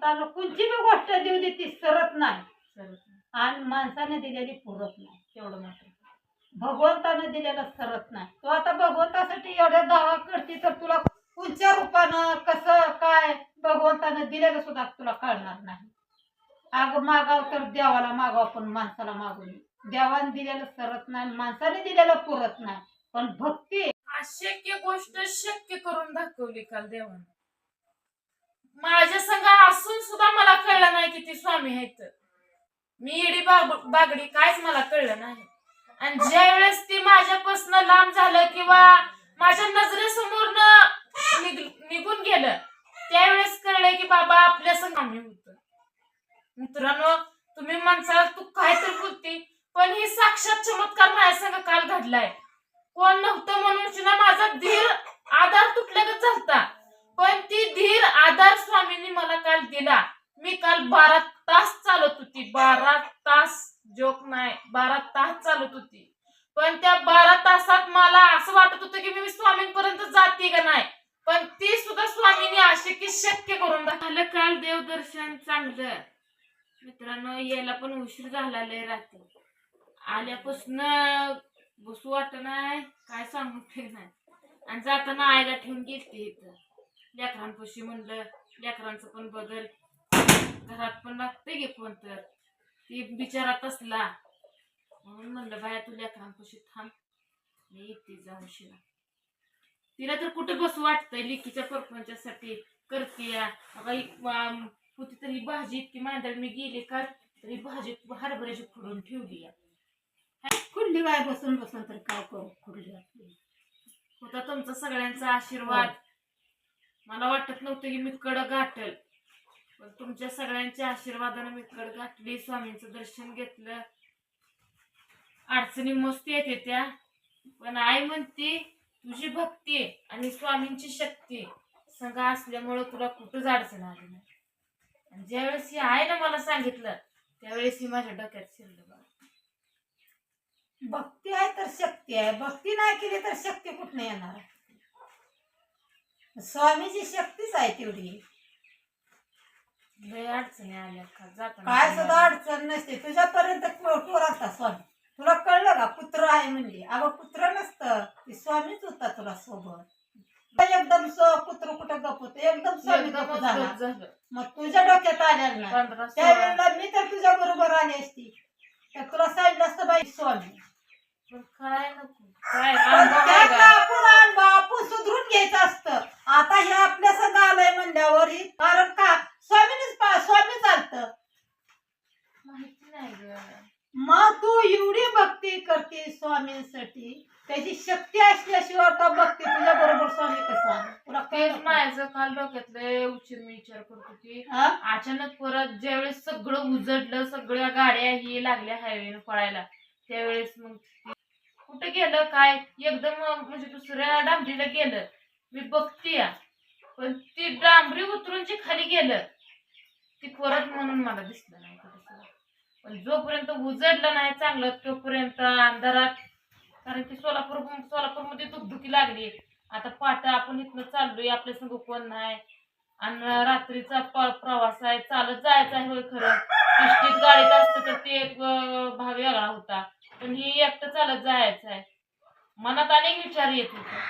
भगवंतानं कोणची बी गोष्ट देऊ दे ती सरत नाही. आणि माणसाने दिलेली पुरत नाही. तेवढं मात्र. भगवंतानं दिलेलं सरत नाही. तू आता भगवंतासाठी एवढ्या दावा करते तर तुला कोणत्या रूपानं कसं काय भगवंतानं दिलेलं सुद्धा तुला कळणार नाही. अग मागाव तर देवाला मागाव पण माणसाला मागू नये. देवाने दिलेलं सरत नाही माणसाने दिलेलं पुरत नाही. पण भक्ती अशक्य गोष्ट शक्य करून दाखवली काल देवाने. माझ्या संग असून सुद्धा मला कळलं नाही की ती स्वामी आहेत. मी इडी बाग- बागडी कायच मला कळलं नाही. आणि ज्या वेळेस ती माझ्यापासून लांब झालं किंवा माझ्या नजरेसमोर निघून गेलं त्यावेळेस कळलं की बाबा आपल्या संग आम्ही होत. मित्रांनो तुम्ही म्हणसाल तू काय तर बोलती पण ही साक्षात चमत्कार माझ्या संग काल घडलाय. कोण नव्हतं म्हणून माझा धीर आधार तुटल्यागत झालता. पण ती धीर आधार स्वामींनी मला काल दिला. मी काल बारा तास चालत होती. बारा तास जोक नाही बारा तास चालत होती. पण त्या बारा तासात मला असं वाटत होतं की मी स्वामींपर्यंत जाते का नाही? पण ती सुद्धा स्वामींनी अशी की शक्य करून झालं काल देवदर्शन चांगलं. मित्रांनो यायला पण उशीर झाला लय रात्री. आल्यापासून बसू वाटत नाही काय सांगू ते नाही. आणि जाताना आईला ठेवून गेली इथं. लेकरांपाशी म्हणलं लेकरांचं पण बदल. घरात पण लागते गे कोण तर. ती बिचारात असला म्हणून म्हणलं बाया तू लेकरांपाशी थांब. मी येते जाऊन शिला तिला तर कुठं बसू वाटतंय लिकीच्या परपंचासाठी. करते होती तर ही भाजी इतकी मांदळ मी गेली का तरी भाजी हरभऱ्याची फोडून ठेवली कुठली बाय बसून बसून तर काय करू कुठली होता तुमचा सगळ्यांचा आशीर्वाद. मला वाटत नव्हतं की मी कड गाठल. पण तुमच्या सगळ्यांच्या आशीर्वादाने मी कड गाठली स्वामींचं दर्शन घेतलं. अडचणी मस्ती येते त्या पण आई म्हणते तुझी भक्ती आणि स्वामींची शक्ती संघ असल्यामुळं तुला कुठंच अडचण आली नाही. आणि ज्यावेळेस ही आहे ना मला सांगितलं त्यावेळेस ही माझ्या डोक्यात शिरलं बाबा भक्ती आहे तर शक्ती आहे. भक्ती नाही केली तर शक्ती कुठनं येणार? स्वामीची शक्तीच आहे तेवढी. लय अडचणी आल्या का? जाताना काय सुद्धा अडचण नसते. तुझ्यापर्यंत टोर असता स्वामी. तुला कळलं का? पुत्र आहे म्हणजे अगं पुत्र नसतं. ते स्वामीच होता तुला सोबत. एकदम स्व पुत्र कुठं गपत एकदम स्वामी एकदमच गप झाला. गप झालं. मग तुझ्या डोक्यात आलेलं ना? पंधरा सोळा. त्यावेळेला मी तर तुझ्या बरोबर आली असती. तर तुला सांगितलं असतं बाई स्वामी. काय नको? काय आहे का? आपण आपण सुधरून घ्यायचं असतं. आता हे आपल्या संग आलंय म्हणल्यावर ही कारण का? स्वामीनेच पा स्वामी चालतं. माहिती नाही ग. मग तू एवढी भक्ती करते स्वामींसाठी. त्याची शक्ती असल्याशिवाय तो भक्ती? तुझ्या बरोबर स्वामी कसा? तुला तेच का? माझं काल डोक्यातलं उशीर मी विचार करत हा? अचानक परत ज्यावेळेस सगळं उजडलं सगळ्या गाड्या ही लागल्या हायवेनं पळायला त्यावेळेस मग कुठं गेलं काय? एकदम म्हणजे दुसऱ्या डांबरीला गेलं. मी बघते पण ती डांबरी उतरून जी खाली गेलं ती परत म्हणून मला दिसलं नाही पण जोपर्यंत उजडलं नाही चांगलं तोपर्यंत अंधारात कारण की सोलापूर सोलापूरमध्ये दुखदुखी लागली. आता पाठ आपण इथनं चाललोय आपल्या संग कोण नाही. आणि रात्रीचा प्रवास आहे चालत जायचं आहे होय खरं. इष्टीत गाडीत असतं तर ते एक भाग वेगळा होता. पण हे एकटं चालत जायचं आहे. मनात अनेक विचार येत होते.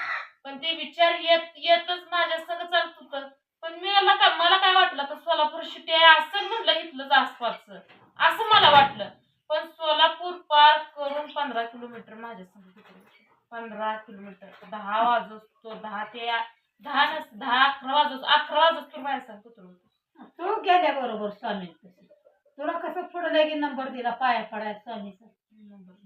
पण ते विचार येत येतच माझ्या सगळं चालत होतं. पण मी मला काय मला काय वाटलं तर सोलापूर शिटी आहे असं म्हणलं इथलंच आसपासचं. असं मला वाटलं. पण सोलापूर पार करून पंधरा किलोमीटर माझ्या पंधरा किलोमीटर. दहा वाजतो दहा ते दहा नस दहा अकरा वाजत अकरा वाजत माझ्या संग कुत्र तू गेल्या बरोबर स्वामी तुला कसं पुढे लगे नंबर दिला पाया पडाय स्वामीचा नंबर होय तेवढं पण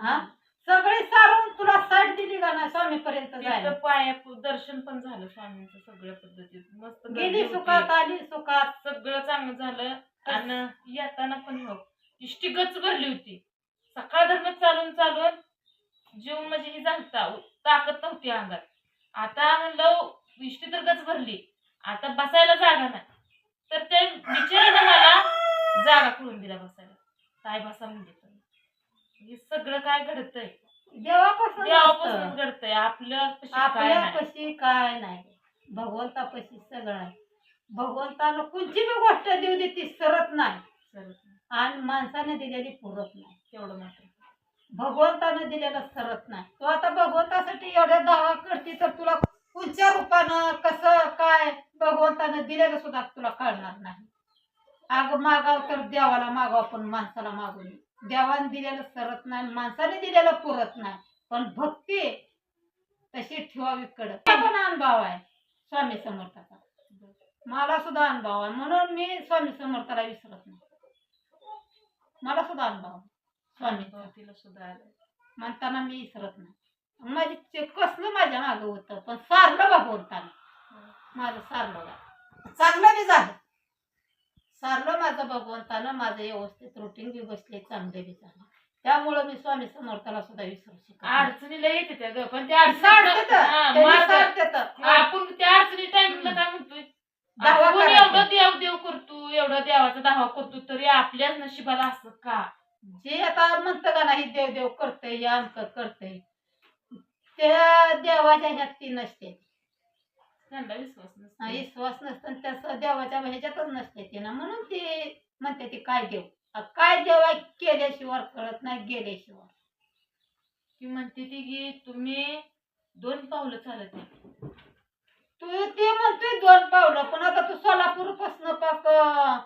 हा? सगळी सारून तुला साथ दिली का ना स्वामी पर्यंत तिथं जायला? पाया दर्शन पण झालं स्वामींचं सगळ्या पद्धतीत. मस्त गर्दी गेली होती. सुखात आली सुखात. सगळं चांगलं झालं. आणि येताना पण हो इष्टी गच भरली होती. सकाळ धरण चालून चालून जीव म्हणजे ही झालता ताकद नव्हती अंगात. आता म्हणलं इष्टी तर गच भरली. आता बसायला जागा नाही. तर ते बिचारीने मला जागा करून दिला बसायला. काय बसा म्हणजे तुम्ही. हे सगळं काय घडतंय? देवापासून देवापासून असतं. घडतंय. आपल्या काय आपल्या नाही. पशी काय नाही. भगवंतापाशी सगळं आहे. भगवंतानं कोणची बी गोष्ट देऊ दे ती सरत नाही. आणि माणसाने दिलेली पुरत नाही. तेवढं मात्र. भगवंतानं दिलेलं सरत नाही. तू आता भगवंतासाठी एवढ्या दावा करते तर तुला कोणत्या रूपानं कसं काय भगवंतानं दिलेलं सुद्धा तुला कळणार नाही. अग मागाव तर देवाला मागाव पण माणसाला मागू नये देवाने दिलेलं सरत नाही माणसाने दिलेलं पुरत नाही. पण भक्ती तशी ठेवावी कडक. पण अनुभव आहे स्वामी समर्थाचा. मला सुद्धा अनुभव आहे म्हणून मी स्वामी समर्थाला विसरत नाही. मला सुद्धा अनुभव आहे स्वामीचा तिला सुद्धा म्हणताना मी विसरत नाही. माझी कसलं माझ्या मागं होतं पण सारलं भगवंतानं माझं सारलं बा. चांगलं बी झालं. सारलं माझं भगवंतानं माझं व्यवस्थित रुटीन बी बसले चांगले बी झालं त्यामुळं मी स्वामी समर्थाला सुद्धा विसरू शकत. अडचणीला येते त्या ग पण त्या हा, मार्ग- तर. आपण त्या अडचणी टाइमला काय म्हणतोय दावा आपण करायचा. एवढं देव देव करतो एवढं देवाचा दावा करतो तरी आपल्याच नशिबाला असं का जे आता म्हणतं का नाही देव देव करतंय हे अंक करतंय त्या देवाच्या ह्यात ती नसते त्यांना विश्वास हा, नसतो विश्वास नसतं त्याचं देवाच्या ह्याच्यातच नसते ती ना. म्हणून ती म्हणते ती काय देव? आ, काय देव आहे केल्याशिवाय कळत नाही गेल्याशिवाय. ती म्हणते ती की तुम्ही दोन पावलं चालत तू ते म्हणतोय दोन पावलं पण आता तू सोलापूर पासन पाक अं,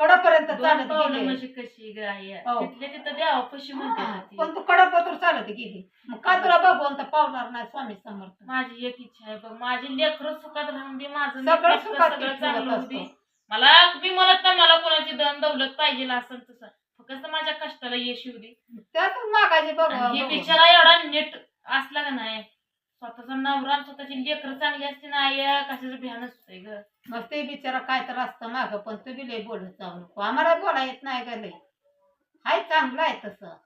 कडापर्यंत दोन चालत पावलं गेली. म्हणजे कशी गाय हो. तिथल्या तिथं देवापाशी म्हणते हा, ना ती. पण तू कडापत्र चालत गेली. मग का तुला भगवंत पावणार नाही स्वामी समर्थ? माझी एक इच्छा आहे बघ माझी लेकरं सुखात राहून दे माझं सगळं लेकरं सुखात सगळं ठेवत चांगलं होऊ असतो. दे. मला मी म्हणत नाही मला कोणाची दन दौलत पाहिजे असं तसं. फक्त माझ्या कष्टाला यश येऊ दे. त्यात मागायचे बघ आणि हे. बिचारा एवढा नीट असला का नाही? स्वतःचा नवरा स्वतःची लेकरं चांगली असते नाही कशाचं भ्यान असतंय ग? मग ते बिचारा काय तर असतं माग पण तुम्ही लय बोलत जाऊ नको. आम्हाला बोला येत नाही का लय. हाय चांगलं आहे तसं.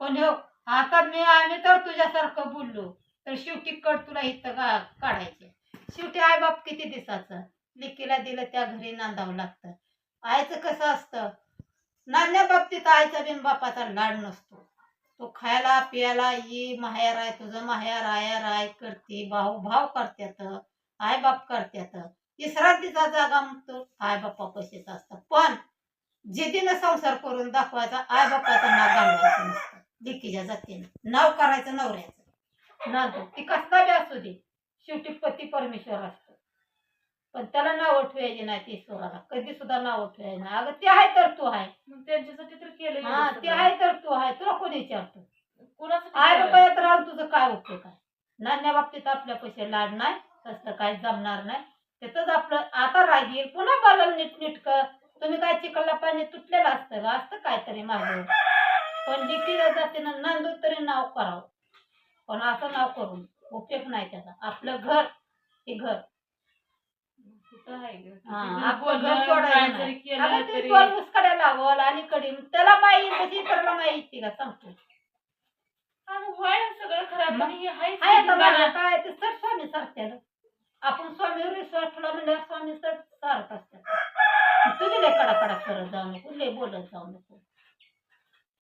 पण हो आता मी आम्ही तर तुझ्यासारखं बोललो. तर शेवटी कट तुला इथं का काढायचे? शेवटी आई बाप किती दिसाचं लिकीला दिलं त्या घरी नांदावं लागतं. आईचं कसं असतं? नान्या बाबतीत आईचा बिन बापाचा लाड नसतो. तो खायला पियाला ये माहेर आहे तुझं माहेर आयर आहे करते भाऊ भाव करत्यात आई बाप करत्यात. तिसरा तिचा जागा म्हणतो आई बाप्पा पैसेच असतात. पण जिद्दीनं संसार करून दाखवायचा आई बाप्पाचं नाव घालवायचं नसतं. लेकीच्या जातीनं. नाव करायचं नवऱ्याचं. नाव ती कसला बी असू दे. शेवटी पती परमेश्वर असतो. पण त्याला नाव ठेवायचे नाही ती स्वराला कधी सुद्धा नाव ठेवायचे नाही. अगं ते आहे तर तू आहे. मग त्यांच्यासाठी तर केलं हा ते. आहे तर तू आहे. तुला कोणी विचारतो? कोणासाठी आई केलं? बाबा येत राहून तुझं काय उपयोग आहे? नान्या बाबतीत आपल्या पैसे लाड नाही तसं काय जमणार नाही. त्याच आपलं आता रागील पुन्हा बोलायला नीट नीटक. तुम्ही काय चिकलला पाणी तुटलेलं असतं का? असतं काहीतरी माझं पण लिखीला जातीनं नांदू तरी नाव करावं. पण असं नाव करून उपयोग नाही त्याचा. आपलं घर हे घर. हा, बोललं, घर सोडायचं नाही. अगं ते तरी. दोन मुसकड्या लावल आणि कडी त्याला माई तशी इतरला माई येते का? सांगतो सगळं खराब मग पण हे आहेच आहे की आता बघा. मला काय ते सट स्वामी सारख्याला आपण स्वामीवर विश्वास ठेवला म्हणजे स्वामी सट सारत असतात. तुम्ही लय कडा कडा करत जाऊ नको लय बोलत जाऊ नको.